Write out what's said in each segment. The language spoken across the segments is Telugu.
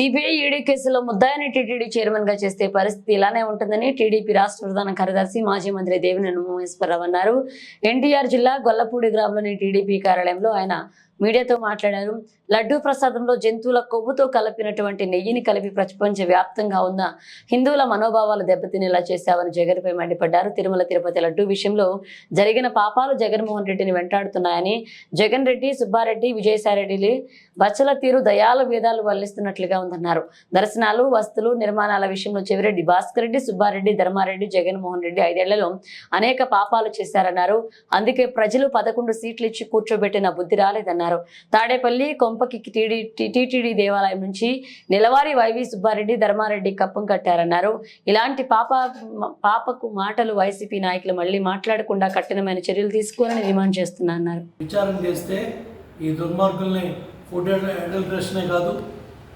సిబిఐ ఈడీ కేసులో ముద్దాయిని టీటీడీ చైర్మన్గా చేస్తే పరిస్థితి ఇలానే ఉంటుందని టీడీపీ రాష్ట్ర ప్రధాన కార్యదర్శి మాజీ మంత్రి దేవినేని ఉమేశ్వరరావు అన్నారు. ఎన్టీఆర్ జిల్లా గొల్లపూడి గ్రామంలోని టీడీపీ కార్యాలయంలో ఆయన మీడియాతో మాట్లాడారు. లడ్డూ ప్రసాదంలో జంతువుల కొవ్వుతో కలిపినటువంటి నెయ్యిని కలిపి ప్రపంచ వ్యాప్తంగా ఉన్న హిందువుల మనోభావాలు దెబ్బతినేలా చేశావని జగన్పై మండిపడ్డారు. తిరుమల తిరుపతి లడ్డూ విషయంలో జరిగిన పాపాలు జగన్మోహన్ రెడ్డిని వెంటాడుతున్నాయని జగన్ రెడ్డి సుబ్బారెడ్డి విజయసాయిరెడ్డిలు బచ్చల తీరు దయాల వేదాలు వల్లిస్తున్నట్లుగా ఉందన్నారు. దర్శనాలు వస్తువులు నిర్మాణాల విషయంలో చెవిరెడ్డి భాస్కర్ రెడ్డి సుబ్బారెడ్డి ధర్మారెడ్డి జగన్మోహన్ రెడ్డి ఐదేళ్ళలో అనేక పాపాలు చేశారన్నారు. అందుకే ప్రజలు పదకొండు సీట్లు ఇచ్చి కూర్చోబెట్టిన బుద్ధి రాలేదన్నారు. తాడేపల్లి కొంపకి టీటీడీ దేవాలయం నుంచి నెలవారి వైవి సుబ్బారెడ్డి ధర్మారెడ్డి కప్పం కట్టారన్నారు. ఇలాంటి పాప పాపకు మాటలు వైసీపీ నాయకులు మళ్ళీ మాట్లాడకుండా కఠినమైన చర్యలు తీసుకోవాలని డిమాండ్ చేస్తున్నారు విచారం చేస్తే ఈ దుర్మార్గుల్ని ఫుడ్ కాదు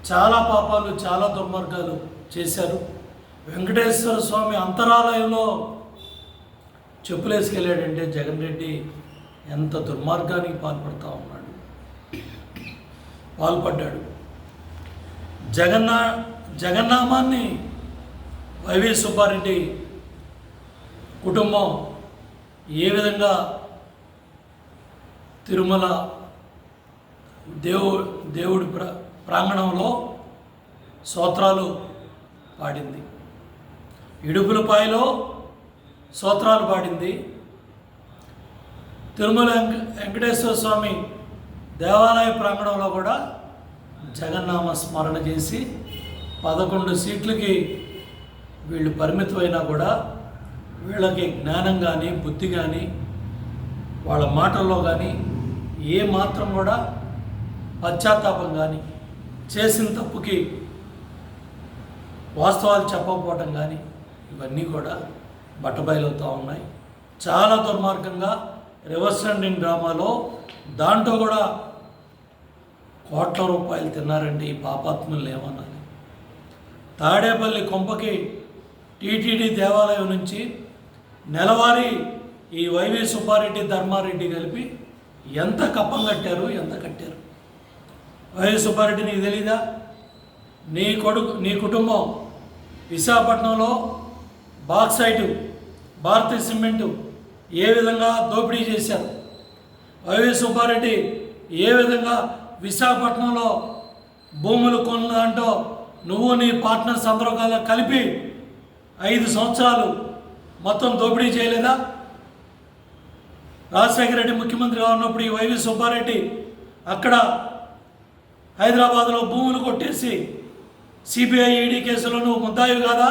చాలా పాపాలు చాలా దుర్మార్గాలు చేశారు. వెంకటేశ్వర స్వామి అంతరాలయంలో చెప్పులేసుకెళ్ళాడంటే జగన్ రెడ్డి ఎంత దుర్మార్గానికి పాల్పడతా ఉన్నాడు. పాల్పడ్డాడు. జగన్నా జగన్నామాన్ని వైవి సుబ్బారెడ్డి కుటుంబం ఏ విధంగా తిరుమల దేవు దేవుడి ప్ర ప్రాంగణంలో స్తోత్రాలు పాడింది. ఇడుపులపాయలో స్తోత్రాలు పాడింది. తిరుమల వెంకటేశ్వర స్వామి దేవాలయ ప్రాంగణంలో కూడా జగన్నామ స్మరణ చేసి పదకొండు సీట్లకి వీళ్ళు పరిమితమైనా కూడా వీళ్ళకి జ్ఞానం కానీ బుద్ధి కానీ వాళ్ళ మాటల్లో కానీ ఏ మాత్రం కూడా పశ్చాత్తాపం కానీ చేసిన తప్పుకి వాస్తవాలు చెప్పకపోవటం కానీ ఇవన్నీ కూడా బట్టబయలవుతూ ఉన్నాయి. చాలా దుర్మార్గంగా రివర్స్ ఎండింగ్ డ్రామాలో దాంట్లో కూడా కోట్ల రూపాయలు తిన్నారండి ఈ పాపాత్ములు ఏమన్నది తాడేపల్లి కొంపకి టీటీడీ దేవాలయం నుంచి నెలవారీ ఈ వైవి సుబ్బారెడ్డి ధర్మారెడ్డి కలిపి ఎంత కప్పం కట్టారు ఎంత కట్టారు? వైవి సుబ్బారెడ్డి నీకు తెలీదా? నీ కొడుకు నీ కుటుంబం విశాఖపట్నంలో బాక్సైటు భారతీయ సిమెంటు ఏ విధంగా దోపిడీ చేశారు? వైవి సుబ్బారెడ్డి ఏ విధంగా విశాఖపట్నంలో భూములు కొన్న దాంట్లో నువ్వు నీ పార్ట్నర్స్ అందరూ కలిపి ఐదు సంవత్సరాలు మొత్తం దోపిడీ చేయలేదా? రాజశేఖర రెడ్డి ముఖ్యమంత్రిగా ఉన్నప్పుడు ఈ వైవి సుబ్బారెడ్డి అక్కడ హైదరాబాద్లో భూములు కొట్టేసి సిబిఐ ఈడీ కేసులో నువ్వు ముద్దాయి కాదా?